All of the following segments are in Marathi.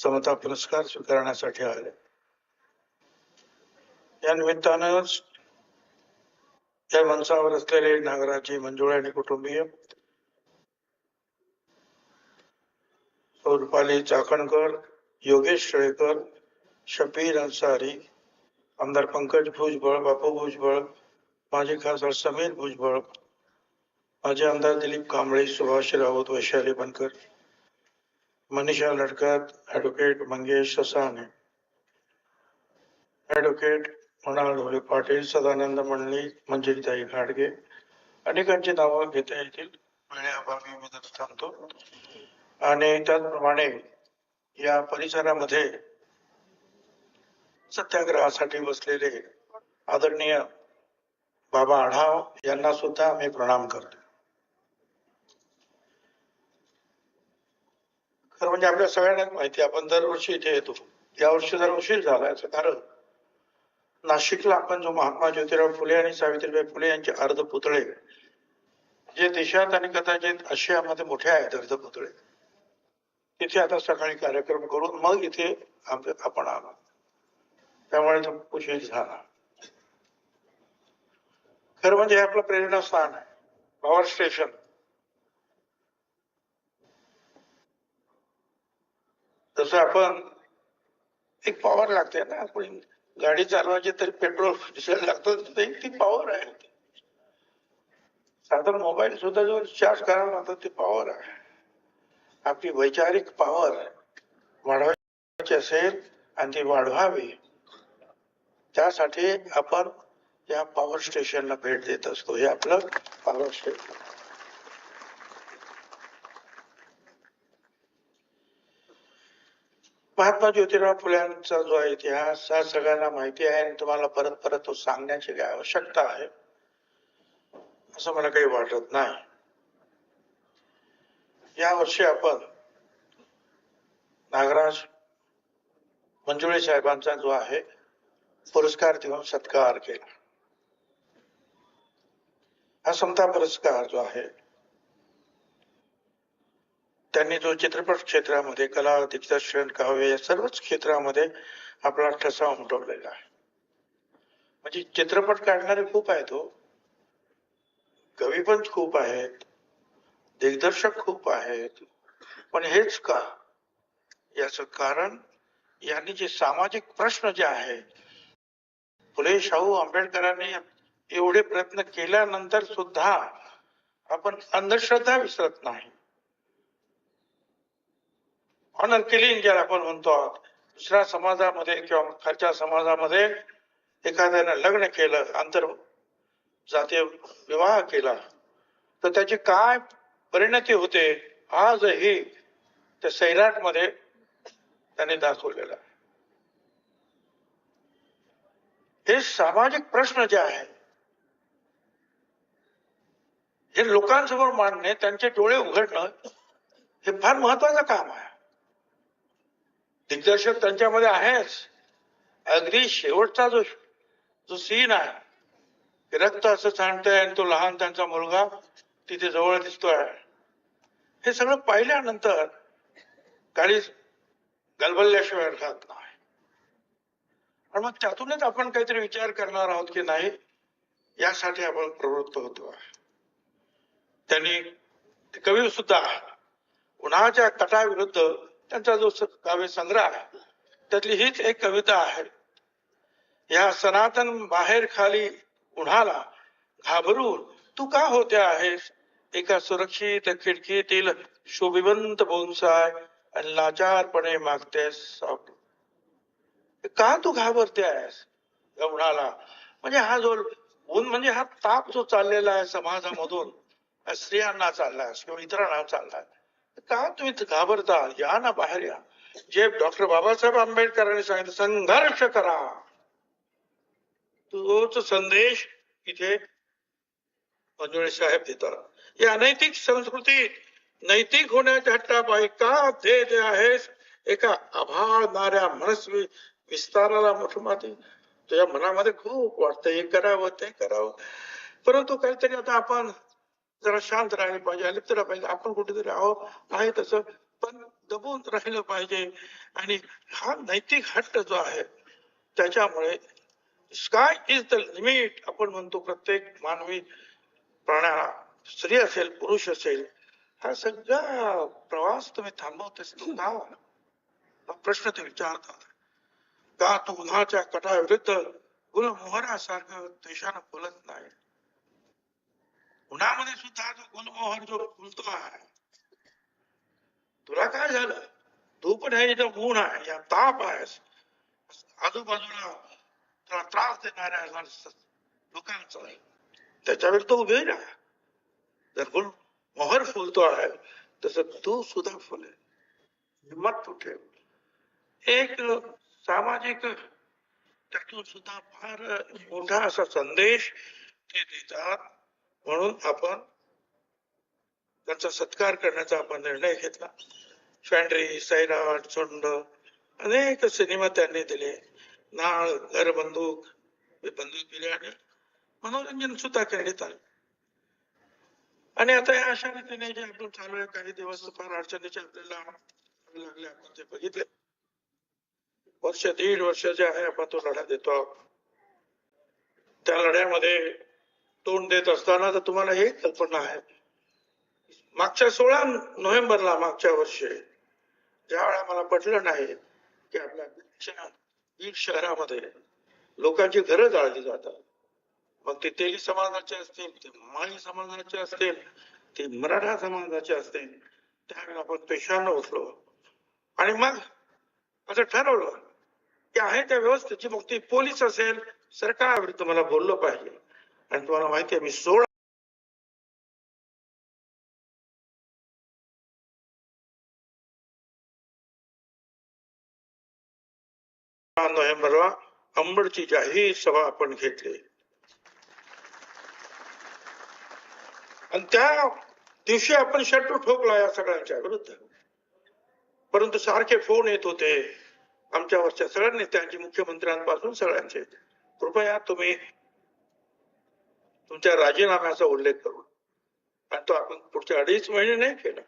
समता पुरस्कार स्वीकारण्यासाठी आले. या निमित्तानं या मंचावर असलेले नागराजी मंजुळे आणि कुटुंबीय रुपाली चाकणकर योगेश शेळकर शबीर अन्सारी आमदार पंकज भुजबळ बापू भुजबळ माजी खासदार समीर भुजबळ माजी आमदार दिलीप कांबळे सुभाष राऊत वैशाली बनकर मनीषा लडकत ॲडव्होकेट मंगेश ससाने. ॲडव्होकेट मृणाल ढोले पाटील सदानंद मंडळी मंजिरीताई घाडगे अनेकांची नावं घेता येतील. वेळेअभावी मी तर थांबतो आणि त्याचप्रमाणे या परिसरामध्ये सत्याग्रहासाठी बसलेले आदरणीय बाबा आढाव यांना सुद्धा मी प्रणाम करतो. खरं म्हणजे आपल्या सगळ्यांना माहिती आपण दरवर्षी इथे येतो. यावर्षी जर उशीर झाला याचं कारण नाशिकला आपण जो महात्मा ज्योतिराव फुले आणि सावित्रीबाई फुले यांचे अर्ध पुतळे जे देशात आणि कदाचित आशियामध्ये मोठे आहेत अर्ध पुतळे तिथे आता सकाळी कार्यक्रम करून मग इथे आपण आलो. त्यामुळे तो उशीर झाला. खरं म्हणजे हे आपलं प्रेरणास्थान आहे. Power station. तसं आपण एक पॉवर लागते ना. आपण गाडी चालवायची तरी पेट्रोल डिझेल लागतं ती पॉवर आहे. साधारण मोबाईल सुद्धा जो चार्ज करायला लागतं ती पॉवर आहे. आपली वैचारिक पॉवर वाढवायची असेल आणि ती वाढवावी. त्यासाठी आपण या पॉवर स्टेशनला भेट देत असतो. हे आपलं पॉवर स्टेशन महात्मा ज्योतिराव फुल्यांचा जो इतिहास हा सगळ्यांना माहिती आहे आणि तुम्हाला परत परत तो सांगण्याची काय आवश्यकता आहे असं मला काही वाटत नाही. या वर्षी आपण नागराज मंजुळे साहेबांचा जो आहे पुरस्कार देऊन सत्कार केला. हा समता पुरस्कार जो आहे त्यांनी जो चित्रपट क्षेत्रामध्ये कला दिग्दर्शन काव्य या सर्वच क्षेत्रामध्ये आपला ठसा उमटवलेला आहे. म्हणजे चित्रपट काढणारे खूप आहेत हो. कवी पण खूप आहेत. दिग्दर्शक खूप आहेत. पण हेच का? याच कारण यांनी जे सामाजिक प्रश्न जे आहेत फुले शाहू आंबेडकरांनी एवढे प्रयत्न केल्यानंतर सुद्धा आपण अंधश्रद्धा विसरत नाही. ऑनर किलिंग ज्याला आपण म्हणतो आहोत. दुसऱ्या समाजामध्ये किंवा खालच्या समाजामध्ये एखाद्याने लग्न केलं आंतर जातीय विवाह केला तर त्याची काय परिणती होते आजही त्या सैराटमध्ये त्यांनी दाखवलेला आहे. हे सामाजिक प्रश्न जे आहेत हे लोकांसमोर मांडणे त्यांचे डोळे उघडणं हे फार महत्वाचं काम आहे. दिग्दर्शक त्यांच्यामध्ये आहेच. अगदी शेवटचा जो जो सीन आहे रक्त असं सांडतंय आणि तो लहान त्यांचा मुलगा तिथे जवळ दिसतोय. हे सगळं पाहिल्यानंतर काही गलबल्ल्याशिवाय राहत नाही. आणि मग त्यातूनच आपण काहीतरी विचार करणार आहोत की नाही यासाठी आपण प्रवृत्त होतो त्यांनी कवी सुद्धा उन्हाच्या कटाविरुद्ध त्यांचा जो काव्य संग्रह आहे त्यातली हीच एक कविता आहे. या सनातन बाहेर खाली उन्हाला घाबरून तू का होते आहेस? एका सुरक्षित खिडकीतील शोभिवंत बोनसाय आणि लाचारपणे मागतेस का तू घाबरते आहेस? उन्हाला. म्हणजे हा जो ऊन म्हणजे हा ताप जो चाललेला आहे समाजामधून स्त्रियांना चाललाय किंवा इतरांना चाललाय का तुम्ही घाबरता? या ना बाहेर या. जे डॉक्टर बाबासाहेब आंबेडकरांनी सांगितलं संघर्ष करा. तोच संदेश इथे मंजुळे साहेब देतात. या अनैतिक संस्कृती नैतिक होण्याच्या हट्टापायी का देत आहेस. एका आभाळणाऱ्या मनस्वी विस्ताराला मोठमाती तुझ्या मनामध्ये खूप वाटतं. हे करावं ते करावं. परंतु काहीतरी आता आपण जरा शांत राहिले पाहिजे अलिप्त राहिलं पाहिजे. आपण कुठेतरी आहो आहे तसं पण दबून राहिलं पाहिजे. आणि हा नैतिक हट्ट जो आहे त्याच्यामुळे स्काय इज द लिमिट आपण म्हणतो प्रत्येक मानवी प्राण्याला स्त्री असेल पुरुष असेल हा सगळा प्रवास तुम्ही थांबवतेस तू का? हा प्रश्न ते विचारतात. का तू उन्हाच्या कटाविरुद्ध गुलमोहरासारखं देशानं बोलत नाही? उन्हामध्ये सुद्धा जो गुलमोहर जो फुलतो आहे तुला काय झालं तू हे इथं ऊन आहे या ताप आहे आजूबाजूला तुला त्रास देणाऱ्या लोकांचा त्याच्यावर तो उभे राहा जर गुल मोहर फुलतो आहे तसं तू सुद्धा फुले। हिंमत तू ठेव एक सामाजिक त्यातून सुद्धा फार मोठा असा संदेश ते देतात म्हणून आपण त्यांचा सत्कार करण्याचा आपण निर्णय घेतला. फॅन्ड्री सैराट चोंड अनेक सिनेमा त्यांनी दिले. नाळ घर बंदूक बंदूक दिले आणि मनोरंजन सुद्धा करण्यात आले. आणि आता या अशा रीतीने जे आपण चालू आहे काही दिवस फार अडचणीचे आपल्याला लागले आपण ते बघितले. वर्ष दीड वर्ष जे आहे आपण तो लढा देतो. त्या लढ्यामध्ये तोंड देत असताना तर तुम्हाला हे कल्पना आहे. मागच्या सोळा नोव्हेंबरला मागच्या वर्षी ज्या वेळा मला पटलं नाही की आपल्या बीड शहरामध्ये लोकांची घरं जाळली जातात मग ते तेली समाजाचे असतील ते माळी समाजाचे असतील ते मराठा समाजाचे असतील त्यावेळेला आपण पेशानं उठलो. आणि मग असं ठरवलं की आहे त्या व्यवस्थेची मग ती पोलीस असेल सरकारविरुद्ध मला बोललं पाहिजे. आणि तुम्हाला माहिती आहे मी सोळा नोव्हेंबरला अंबडची जाहीर सभा आपण घेतली. आणि त्या दिवशी आपण शट्टू ठोकला या सगळ्यांच्या विरुद्ध. परंतु सारखे फोन येत होते. आमच्यावरच्या सगळ्या नेत्यांची मुख्यमंत्र्यांपासून सगळ्यांचे कृपया तुम्ही तुमच्या राजीनाम्याचा उल्लेख करून. आणि तो आपण पुढच्या अडीच महिने नाही केला.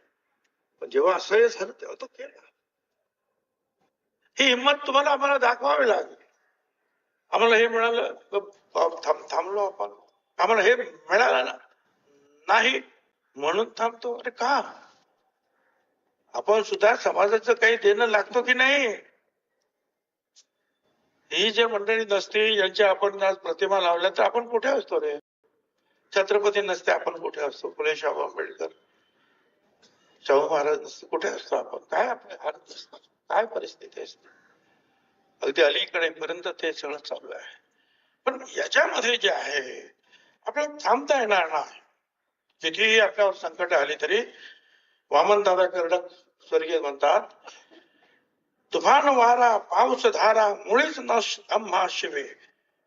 पण जेव्हा असह्य झालं तेव्हा तो केला. ही हिंमत तुम्हाला आम्हाला दाखवावी लागेल. आम्हाला हे मिळालं थांब थांबलो आपण. आम्हाला हे मिळालं ना. नाही. म्हणून थांबतो. अरे का? आपण सुद्धा समाजाचं काही देणं लागतो की नाही? ही जे मंडळी नसते यांच्या आपण आज प्रतिमा लावल्या तर आपण कुठे असतो रे? छत्रपती नसते आपण कुठे असतो? फुले शाहू आंबेडकर. शाहू महाराज नसते कुठे असतो आपण? काय आपले हात नसतात काय परिस्थिती असते? अगदी अलीकडे पर्यंत ते सगळं चालू आहे. पण याच्यामध्ये जे आहे आपल्याला थांबता येणार नाही. कितीही आपल्यावर संकट आली तरी वामन दादा कर्डक स्वर्गीय म्हणतात तुफान वारा पाऊस धारा मुळीच न आम्हा शिवे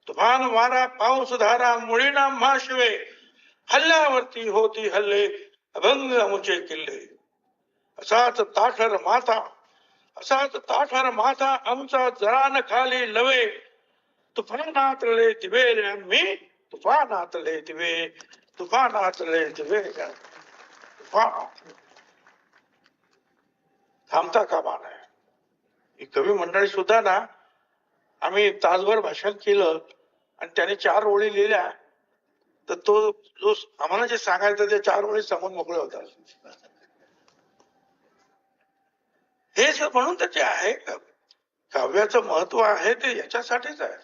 तुफान वारा पाऊस धारा मुळी न शिवे हल्ल्यावरती होती हल्ले अभंग मुचे किल्ले. असाच ताठर माथा असाच ताठर माथा आमचा जरान खाली लवे. तुफानातले दिवे मी तुफानातले दिवे तुफानातले दिवे तुफान. थांबता कामा नये. ही कवी मंडळी सुद्धा ना आम्ही तासभर भाषण केलं आणि त्याने चार ओळी लिहिल्या. तर तो जो आम्हाला जे सांगायचं ते चार वेळेस सांगून मोकळे होतात. हे जे म्हणून त्याचे आहे काव्याचं महत्त्व आहे ते याच्यासाठीच आहे.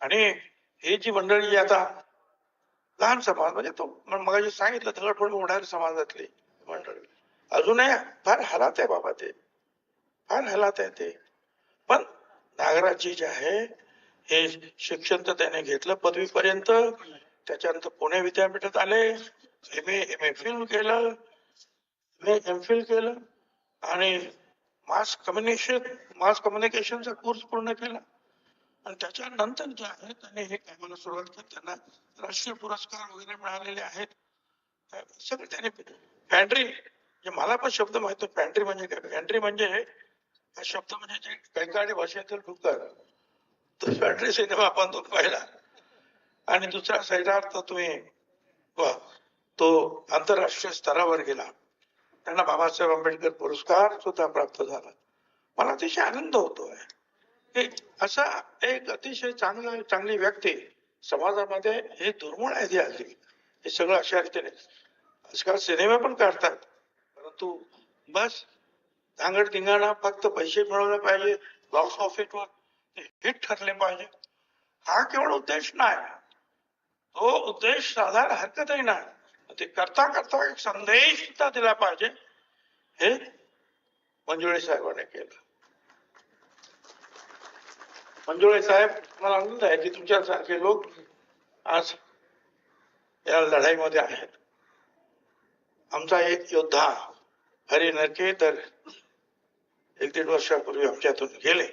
आणि हे जी मंडळी आता लहान समाज म्हणजे तो मग सांगितलं थोडं मोडारी समाजातली मंडळी. अजूनही फार हलात आहे बाबा ते. फार हलात आहे ते. पण नागराजी जे आहे हे शिक्षण तर त्याने घेतलं पदवीपर्यंत त्याच्यानंतर पुणे विद्यापीठात आले M A M A phil केलं एम फिल केलं आणि मास कम्युनिकेशन मास कम्युनिकेशनचा कोर्स पूर्ण केला. आणि त्याच्यानंतर जे आहेत त्याने हे कामाला सुरुवात केली त्यांना राष्ट्रीय पुरस्कार वगैरे मिळालेले आहेत. सगळे त्याने पॅन्ट्री जे मला पण शब्द माहिती पॅन्ट्री म्हणजे काय? पॅन्ट्री म्हणजे हा शब्द म्हणजे जे बंगाली भाषेतील डुक्कर. तर पॅन्ट्री सिनेमा आपण तो पाहिला आणि दुसरा सैरार्थ तुम्ही तो आंतरराष्ट्रीय स्तरावर गेला. त्यांना बाबासाहेब आंबेडकर पुरस्कार सुद्धा प्राप्त झाला. मला अतिशय आनंद होतोय की असा एक अतिशय चांगला चांगली व्यक्ती समाजामध्ये हे दुर्मिळ आहे ती हे सगळं अशा रीतीने आजकाल सिनेमे पण काढतात. परंतु बस धांगड धिंगाणा फक्त पैसे मिळवले पाहिजे. बॉक्स ऑफिसवर हिट ठरले पाहिजे. हा केवळ उद्देश नाही. तो उद्देश साधायला हरकतही नाही ते करता करता एक संदेश सुद्धा दिला पाहिजे हे मंजुळे साहेबांनी केलं। मंजुळे साहेब मला आनंद आहे की तुमच्यासारखे लोक आज या लढाईमध्ये आहेत। आमचा एक योद्धा हरी नरके तर एक दीड वर्षापूर्वी आमच्यातून गेले।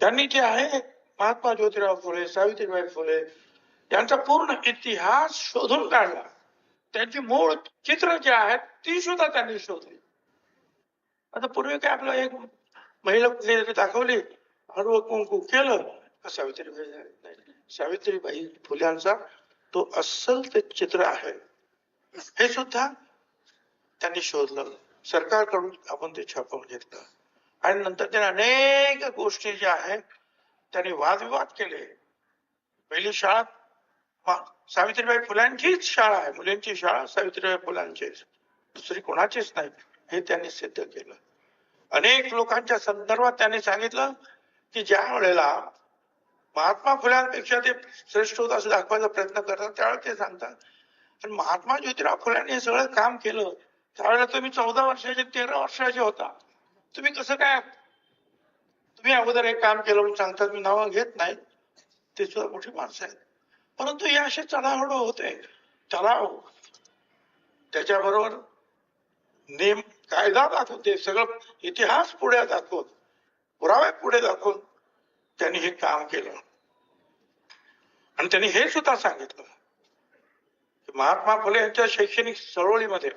त्यांनी जे आहे महात्मा ज्योतिराव फुले सावित्रीबाई फुले यांचा पूर्ण इतिहास शोधून काढला. त्यांची मूळ चित्र जे आहेत ती सुद्धा त्यांनी शोधली. आता पूर्वी काय आपलं एक महिला कुठली दाखवली? हळू कुंकू केलं सावित्रीबाई सावित्रीबाई फुल्यांचा तो अस्सल ते चित्र आहे. हे सुद्धा त्यांनी शोधलं. सरकारकडून आपण ते छापून घेतलं. आणि नंतर त्याने अनेक गोष्टी ज्या आहेत त्यांनी वादविवाद केले. पहिली शाळा सावित्रीबाई फुलांचीच शाळा आहे. मुलींची शाळा सावित्रीबाई फुलांची दुसरी कोणाचीच नाही. हे त्यांनी सिद्ध केलं. अनेक लोकांच्या संदर्भात त्यांनी सांगितलं की ज्या वेळेला महात्मा फुल्यांपेक्षा ते श्रेष्ठ होत असं दाखवायचा प्रयत्न करतात त्यावेळेला ते सांगतात. आणि महात्मा ज्योतिराव फुल्यांनी हे सगळं काम केलं. त्यावेळेला तुम्ही चौदा वर्षाचे तेरा वर्षाचे होता. तुम्ही कसं काय? तुम्ही अगोदर एक काम केलं म्हणून सांगतात मी नावं घेत नाही. ते सुद्धा मोठी माणसं आहेत. परंतु हे असे चढाओढ होते. चढाव त्याच्याबरोबर नेम कायदा दाखवते सगळं इतिहास पुढे दाखवत पुरावे पुढे दाखवून त्यांनी हे काम केलं. आणि त्यांनी हे सुद्धा सांगितलं. की महात्मा फुले यांच्या शैक्षणिक चळवळीमध्ये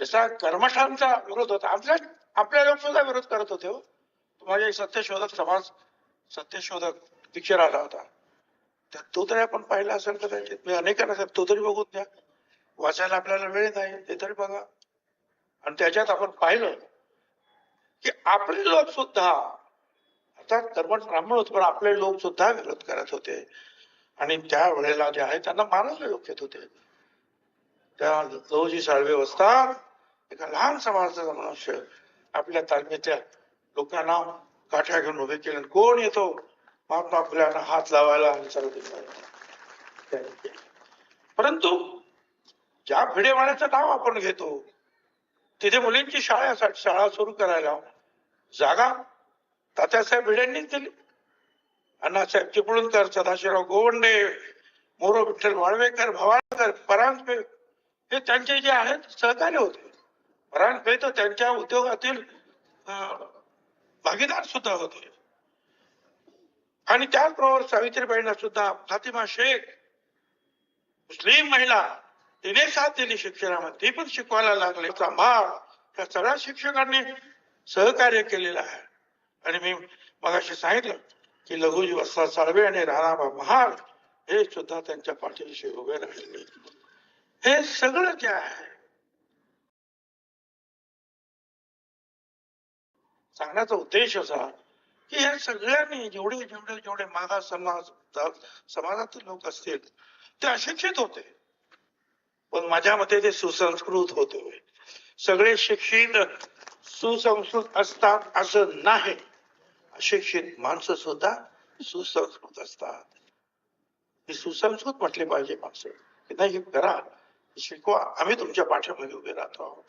जसा कर्मठांचा विरोध होता आपल्या आपल्या लोक सुद्धा विरोध करत होते हो. माझ्या सत्यशोधक समाज सत्यशोधक पिक्चर आला होता. तो तरी आपण पाहिला असेल कदाचित. मी अनेकांना सांग तो तरी बघून द्या. वाचायला आपल्याला वेळ नाही. ते तरी बघा. आणि त्याच्यात आपण पाहिलं की आपले लोक सुद्धा आता कर्मठ ब्राह्मण होते पण आपले लोक सुद्धा विरोध करत होते. आणि त्या वेळेला जे आहे त्यांना मारायला लोक येत होते त्या लवजी साळवे असतात एका लहान समाजाचा मनुष्य आपल्या तालमीतल्या लोकांना काठ्या घेऊन उभे केले. आणि कोण येतो? महात्मा फुल्यांना हात लावायला आणि परंतु ज्या भिडेवाड्याचं नाव आपण घेतो तिथे मुलींची शाळा शाळा सुरू करायला जागा तात्यासाहेब भिडेंनीच दिली. अण्णासाहेब चिपळूणकर सदाशिवराव गोवंडे मोरो विठ्ठल वाळवेकर भवाळकर परांजपे हे त्यांचे जे आहेत सहकार्य होते. परांजपे तर त्यांच्या उद्योगातील भागीदार सुद्धा होते. आणि त्याचबरोबर सावित्रीबाईंना सुद्धा फातिमा शेख मुस्लिम महिला तिने साथ दिली शिक्षणामध्ये ती पण शिकवायला लागले. सांभाळ या सगळ्या शिक्षकांनी सहकार्य केलेलं आहे. आणि मी मगाशी सांगितलं की लघुजी वस्ता साळवे आणि राणाबा महाल हे सुद्धा त्यांच्या पाठीशी उभे राहिले. हे सगळं जे आहे सांगण्याचा उद्देश असा की या सगळ्यांनी जेवढे जेवढे जेवढे मागास समाज समाजातील लोक असतील ते अशिक्षित होते. पण माझ्या मते ते सुसंस्कृत होते. सगळे शिक्षित सुसंस्कृत असतात असं नाही. अशिक्षित माणसं सुद्धा सुसंस्कृत असतात. ही सुसंस्कृत म्हटले पाहिजे माणसं. की नाही हे करा. शिकवा. आम्ही तुमच्या पाठ्यामध्ये उभे राहतो आहोत.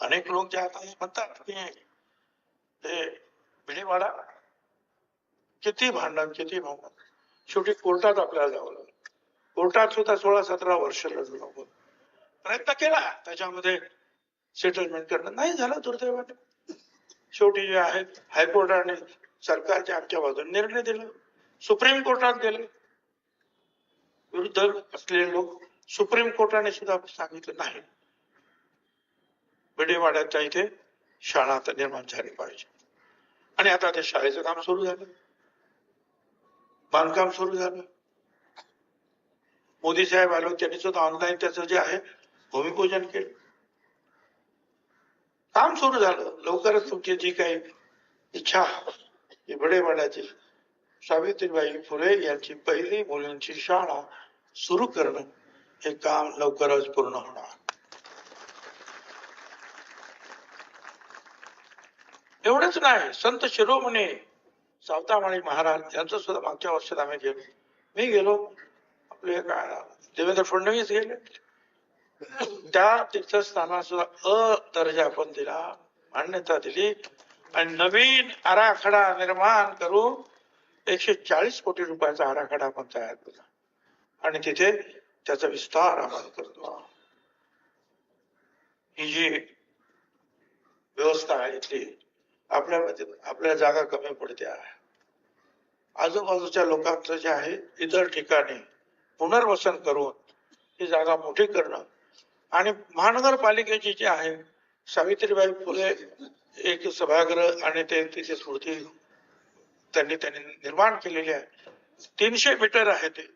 अनेक लोक जे आता हे म्हणतात की ते म्हणजे भिडेवाडा किती भांडण किती भांडण. शेवटी कोर्टात आपल्याला जावं लागलं. कोर्टात सुद्धा सोळा सतरा वर्ष लढलो आपण प्रयत्न केला. त्याच्यामध्ये सेटलमेंट करणं. नाही झालं दुर्दैवाने. शेवटी जे आहेत हायकोर्टाने सरकारच्या आमच्या बाजूने निर्णय दिला. सुप्रीम कोर्टात गेले. विरुद्ध असलेले लोक सुप्रीम कोर्टाने सुद्धा सांगितलं नाही. भिडेवाड्याच्या इथे शाळा आता निर्माण झाली पाहिजे. आणि आता त्या शाळेचं काम सुरू झालं. बांधकाम सुरू झालं. मोदी साहेब आलो त्यांनी सुद्धा ऑनलाईन त्याचं जे आहे भूमिपूजन केलं. काम सुरू झालं. लवकरच तुमची जी काही इच्छा इबडे बडे वाड्याची सावित्रीबाई फुले यांची पहिली मुलींची शाळा सुरू करणं हे काम लवकरच पूर्ण होणार. एवढंच नाही. संत शिरोमणी सावतामाळी महाराज यांचं सुद्धा मागच्या वर्षात आम्ही गेलो. मी गेलो. आपले काय देवेंद्र फडणवीस गेले. त्या तीर्थस्थानाला सुद्धा अ दर्जा आपण दिला मान्यता दिली. आणि नवीन आराखडा निर्माण करून एकशे चाळीस कोटी रुपयाचा आराखडा आपण तयार केला. आणि तिथे त्याचा विस्तार आपण करतो. ही जी व्यवस्था आहे इथली आपल्या आपल्या जागा कमी पडत्या आजूबाजूच्या लोकांचं जे आहे इतर ठिकाणी पुनर्वसन करून ही जागा मोठी करणं. आणि महानगरपालिकेची जी आहे सावित्रीबाई फुले एक सभागृह आणि ते तिची स्मृती त्यांनी त्यांनी निर्माण केलेली आहे. तीनशे मीटर आहे ते.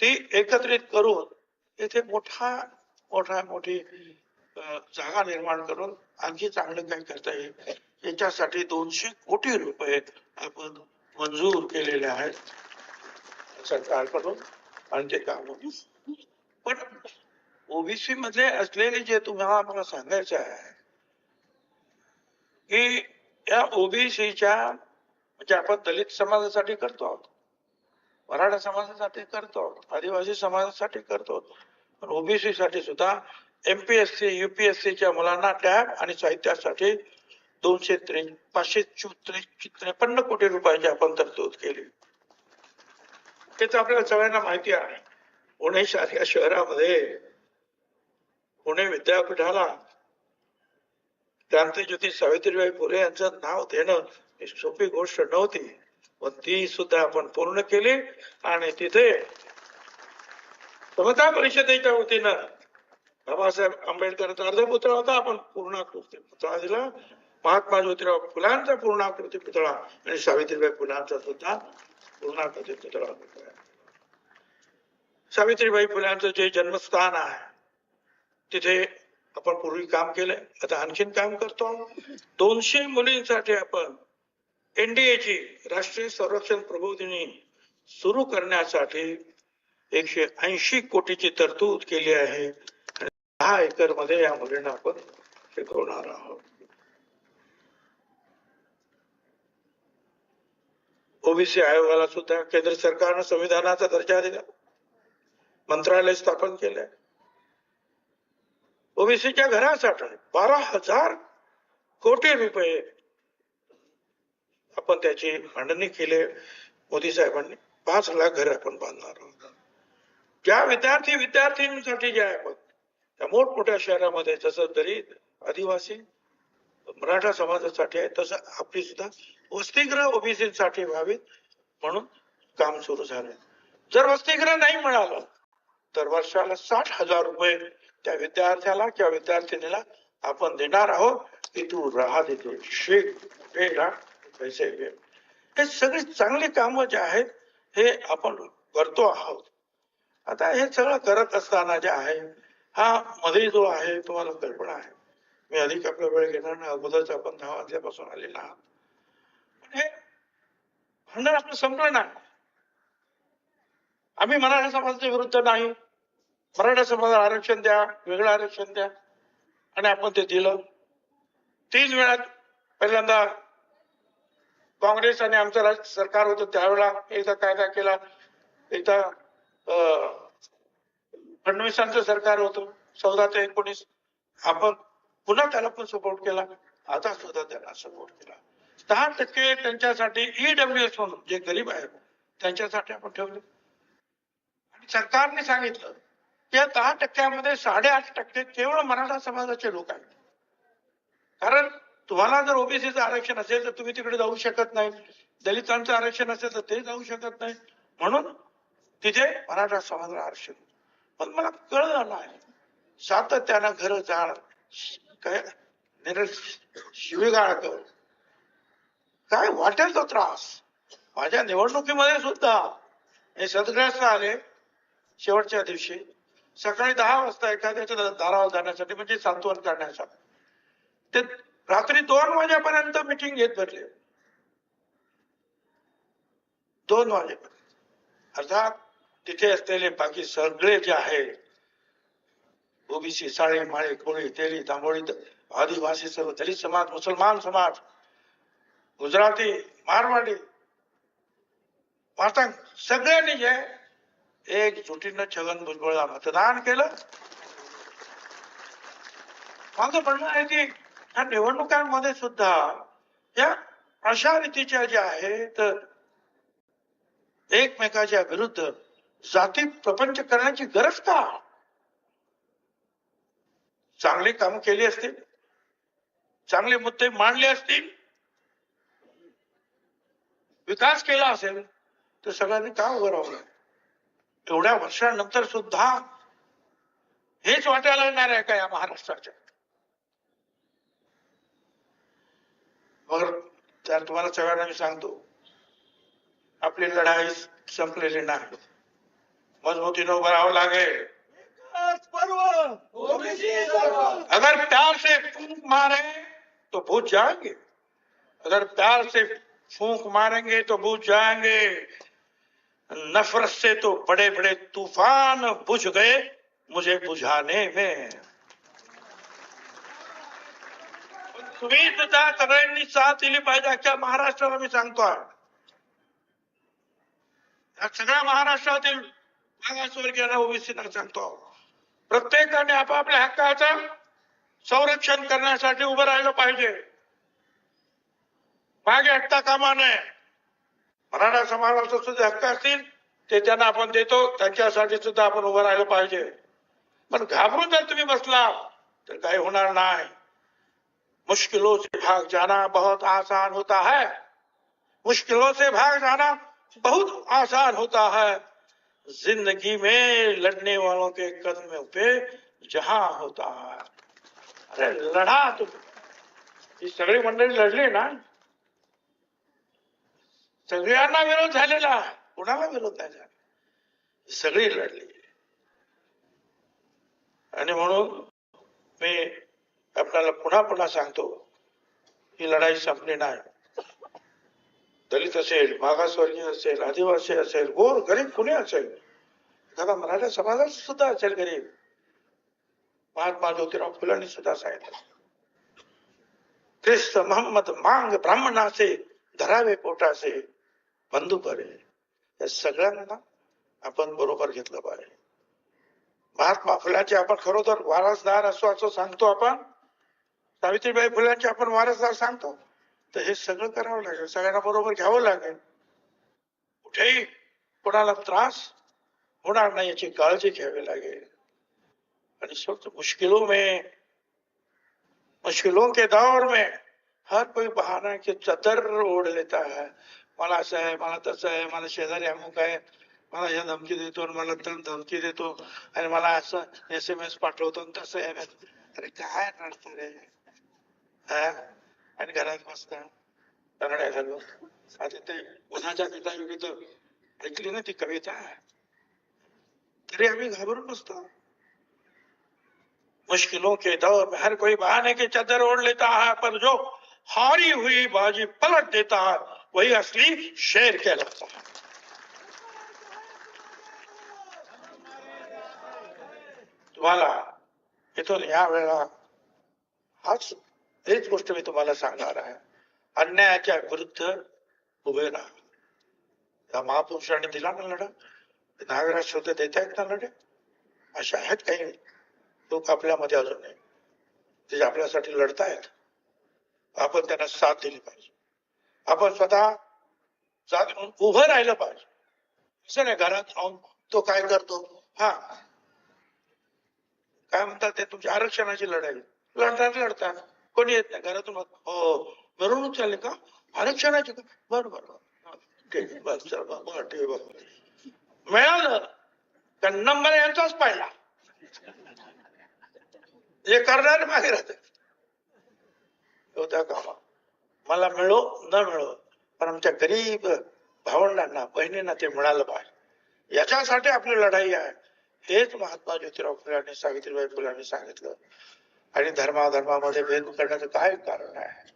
ती एकत्रित करून इथे मोठा मोठा मोठी जागा निर्माण करून आणखी चांगलं काही करता येईल. याच्यासाठी दोनशे कोटी रुपये आपण मंजूर केलेले आहेत. सरकारकडून आणि ते काम पण ओबीसी मध्ये असलेले जे तुम्हाला मला सांगायचं आहे की या ओबीसीच्या म्हणजे आपण दलित समाजासाठी करतो आहोत मराठा समाजासाठी करतो आहोत आदिवासी समाजासाठी करतो पण ओबीसी साठी सुद्धा एमपीएससी युपीएससीच्या मुलांना टॅब आणि साहित्यासाठी दोनशे त्रे पाचशे त्रेपन्न कोटी रुपयाची आपण तरतूद केली. ते तर आपल्याला सगळ्यांना माहिती आहे. पुणे सारख्या शहरामध्ये पुणे विद्यापीठाला क्रांतीज्योती सावित्रीबाई फुले यांचं नाव देणं ही सोपी गोष्ट नव्हती पण ती सुद्धा आपण पूर्ण केली आणि तिथे समता परिषदेच्या वतीनं बाबासाहेब आंबेडकरचा अर्ध पुतळा होता. आपण पूर्ण पुतळा दिला. महात्मा ज्योतिराव फुलांचा पूर्णाकृती पुतळा आणि सावित्रीबाई फुलांचा सुद्धा पूर्णाकृती पुतळा सावित्रीबाई फुलांचं जे जन्मस्थान आहे तिथे आपण पूर्वी काम केलंय. आता आणखीन काम करतो. दोनशे मुलींसाठी आपण एनडीएची राष्ट्रीय संरक्षण प्रबोधिनी सुरू करण्यासाठी एकशे ऐंशी कोटीची तरतूद केली आहे. आणि दहा एकरमध्ये या मुलींना आपण शिकवणार आहोत. ओबीसी आयोगाला सुद्धा केंद्र सरकारनं संविधानाचा दर्जा दिला. मंत्रालय स्थापन केलंय. ओबीसीच्या घरासाठी बारा हजार कोटी रुपये आपण त्याची मांडणी केली. मोदी साहेबांनी पाच लाख घर आपण बांधणार आहोत. ज्या विद्यार्थी विद्यार्थ्यांसाठी जे आहे त्या मोठमोठ्या शहरामध्ये जसं दलित आदिवासी मराठा समाजासाठी आहे तसं आपली सुद्धा वसतिगृह ओबीसीसाठी व्हावीत म्हणून काम सुरू झालं. जर वसतिगृह नाही मिळालं तर वर्षाला साठ हजार रुपये त्या विद्यार्थ्याला किंवा विद्यार्थिनीला आपण देणार आहोत. की तू राहा देतो शिक ते पैसे घे हे सगळी चांगली कामं जे आहेत हे आपण करतो आहोत. आता हे सगळं करत असताना जे आहे हा मध्ये जो आहे तुम्हाला कल्पना आहे. मी अधिक आपला वेळ घेणार ना अगोदरच आपण दहा वाजल्यापासून आलेला आहात. हे भांडण आपलं संपलं ना. आम्ही मराठा समाजाच्या विरुद्ध नाही. मराठा समाजाला आरक्षण द्या वेगळं आरक्षण द्या. आणि आपण ते दिलं. तीन वेळात पहिल्यांदा काँग्रेस आणि आमचं राज्य सरकार होतं त्यावेळेला एकदा कायदा केला. एकदा अं, फडणवीसांचं सरकार होतं. चौदा ते एकोणीस. आपण पुन्हा त्याला पण सपोर्ट केला. आता सुद्धा त्याला सपोर्ट केला. दहा टक्के त्यांच्यासाठी ईडब्ल्यू एस म्हणून जे गरीब आहेत त्यांच्यासाठी आपण ठेवले. आणि सरकारने सांगितलं की या दहा टक्क्यामध्ये साडेआठ टक्के केवळ मराठा समाजाचे लोक आहेत. कारण तुम्हाला जर ओबीसीचं आरक्षण असेल तर तुम्ही तिकडे जाऊ शकत नाही. दलितांचं आरक्षण असेल तर ते जाऊ शकत नाही. म्हणून तिथे मराठा समाजाला आरक्षण. पण मला कळलं नाही. सातत्यानं घर जाळ काय निर शिवीगाळ कर काय वाटेल तो त्रास? माझ्या निवडणुकीमध्ये सुद्धा हे सदग्रस्त आले शेवटच्या दिवशी. सकाळी दहा वाजता एखाद्याच्या दारावर जाण्यासाठी म्हणजे सांत्वन करण्यासाठी. ते रात्री दोन वाजेपर्यंत मिटिंग घेत भरले दोन वाजेपर्यंत. अर्थात तिथे असलेले बाकी सगळे जे आहे ओबीसी साळे माळे कोळी तेली तांबोळी आदिवासी सर्व दलित समाज मुसलमान समाज गुजराती मारवाडी मारतांग सगळ्यांनी जे एकजुटीनं छगन भुजबळला मतदान केलं. माझं म्हणणं आहे की ह्या निवडणुकांमध्ये सुद्धा या अशा रीतीच्या ज्या आहेत एकमेकाच्या विरुद्ध जाती प्रपंच करण्याची गरज का? चांगली काम केली असतील चांगले मुद्दे मांडले असतील विकास केला असेल तर सगळ्यांनी का उभं राहलं एवढ्या वर्षानंतर सुद्धा हेच वाटायला येणार आहे का या महाराष्ट्राच्या? मग तर तुम्हाला सगळ्यांना मी सांगतो आपली लढाई संपलेली नाही. मजबूतीनं उभं राहावं लागेल. अगर प्यार से फूंक मारे तो भूत जाएंगे. अगर प्यार से फूंक मारेंगे तो बुझ जाएँगे। नफरत से तो बड़े बड़े तूफ़ान बुझ गए मुझे बुझाने में। सुद्धा सगळ्यांनी साथ सगळ्या महाराष्ट्रातील मागासवर्गीयांना ओबीसीना सांगतो प्रत्येकाने आपापल्या हक्काचं संरक्षण करण्यासाठी उभं राहिलं पाहिजे मागे हटता कामा नये मराठा समाजाचे सुद्धा हक्क असतील ते त्यांना आपण देतो त्यांच्यासाठी सुद्धा आपण उभं राहिलं पाहिजे पण घाबरून जर तुम्ही बसला तर काही होणार नाही मुश्किलों से भाग जाना बहुत आसान होता है मुश्किलों से भाग जाना बहुत आसान होता है ज़िंदगी में लड़ने वालों के कदम पे जहाँ होता है अरे लढा तुम्ही ही सगळी मंडळी लढली ना सगळ्यांना विरोध झालेला कुणाला विरोध नाही झाला? सगळी लढली. आणि म्हणून मी आपल्याला पुन्हा पुन्हा सांगतो ही लढाई संपली नाही. दलित असेल मागासवर्गीय असेल आदिवासी असेल गोर गरीब कुणी असेल एखादा मराठा समाजात सुद्धा असेल गरीब. महात्मा ज्योतिराव फुलांनी सुद्धा सांगितलं. ख्रिस्त महम्मद मांग ब्राह्मणाचे धरावे पोटाचे बंधू करे या सगळ्यांना आपण बरोबर घेतलं पाहिजे. महात्मा फुलांचे आपण खरोखर वारसदार असो असं सांगतो आपण. सावित्रीबाई फुलांचे आपण वारसदार सांगतो. तर हे सगळं करावं लागेल. सगळ्यांना बरोबर घ्यावं लागेल. कुठेही कोणाला त्रास होणार नाही याची काळजी घ्यावी लागेल. आणि शेवट मुश्किलों में मुश्किलों के दौर में हर कोई बहाना की चदर ओढ लेता है. मला असं आहे मला तसं आहे मला शेजारी अमुक आहे, मला ह्या धमकी देतो मला तर धमकी देतो. आणि मला असं एस एम एस पाठवतो तसं आहे. अरे काय नडत रे? आणि घरात बसता रगड्या झालो आता ते उन्हाच्या पिता विरुद्ध ऐकली ना ती कविता. तरी आम्ही घाबरून बसतो. मुश्किलों के दौर में हर कोई बहाने की चादर ओढ़ लेता है, पर जो हारी हुई बाजी पलट देता है वही असली शेर कहलाता है तुम्हाला इथून या वेळेला हाच हेच गोष्ट मी तुम्हाला सांगणार आहे अन्यायाच्या विरुद्ध उभे राहा या महापुरुषांनी दिला ना लढा नागराज सुद्धा देत आहेत ना लढे अशा आहेत काही लोक आपल्यामध्ये अजून नाही ते आपल्यासाठी लढतायत आपण त्यांना साथ दिली पाहिजे आपण स्वतः उभं राहिलं पाहिजे. असं नाही घरात राहून तो काय करतो? हा. काय म्हणतात ते तुमच्या आरक्षणाची लढाई. लढतात लढतात. कोणी येत नाही. घरातून हो. मिरवणूक चालले का? आरक्षणाची का? बरं बरं ठीक बस चल ठीक आहे मिळालं. तर नंबर यांचाच पाहिला. हे करणारे मागे राहतात. होत्या कामा मला मिळो न मिळो पण आमच्या गरीब भावंडांना बहिणींना ते मिळालं पाहिजे. याच्यासाठी आपली लढाई आहे. हेच महात्मा ज्योतिराव फुले आणि सावित्रीबाई फुलांनी सांगितलं. आणि धर्माधर्मामध्ये भेद करण्याचं काय कारण आहे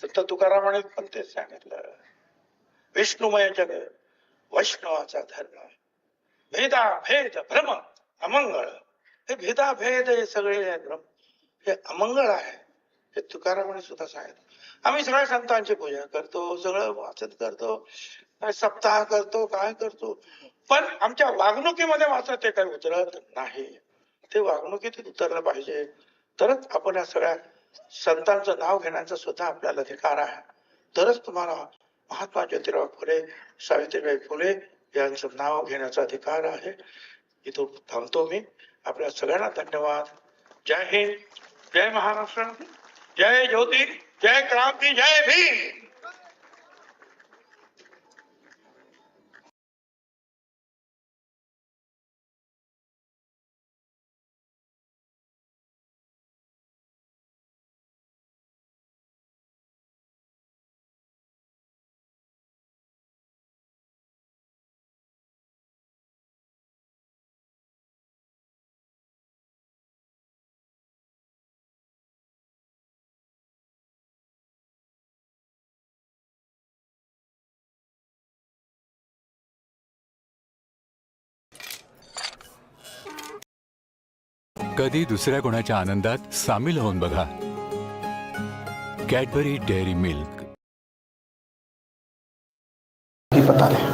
संत तुकारामाने पण तेच सांगितलं. विष्णुमय जग वैष्णवाचा धर्म भेदा भेद भ्रम अमंगळ. हे भेदा भेद हे सगळे भ्रम हे अमंगळ आहे. हे तुकारामाने सुद्धा सांगितलं. आम्ही सगळ्या संतांची पूजा करतो सगळं वाचन करतो काय सप्ताह करतो काय करतो. पण आमच्या वागणुकीमध्ये मात्र ते काही उतरत नाही. ते वागणुकीत उतरलं पाहिजे. तरच आपण या सगळ्या संतांचं नाव घेण्याचा सुद्धा आपल्याला अधिकार आहे. तरच तुम्हाला महात्मा ज्योतिराव फुले सावित्रीबाई फुले यांचं नाव घेण्याचा अधिकार आहे. इथून थांबतो मी. आपल्या सगळ्यांना धन्यवाद. जय हिंद. जय महाराष्ट्र. जय ज्योती. जय क्रांती जय भीम। कधी दुसऱ्या कोणाच्या आनंदात सामील होऊन बघा. कॅडबरी डेअरी मिल्क पता नहीं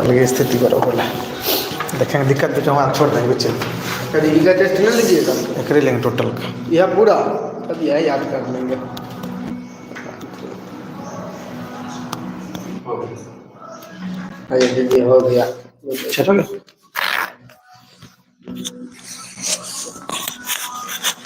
अलग स्थिति बराबर है देखेंगे दिक्कत तो जहाँ छोड़ देंगे बच्चे. कभी ई का टेस्ट न लीजिएगा एक लेंगे टोटल का? यह पूरा तब यह याद कर लेंगे. अरे दीदी हो गया चलो.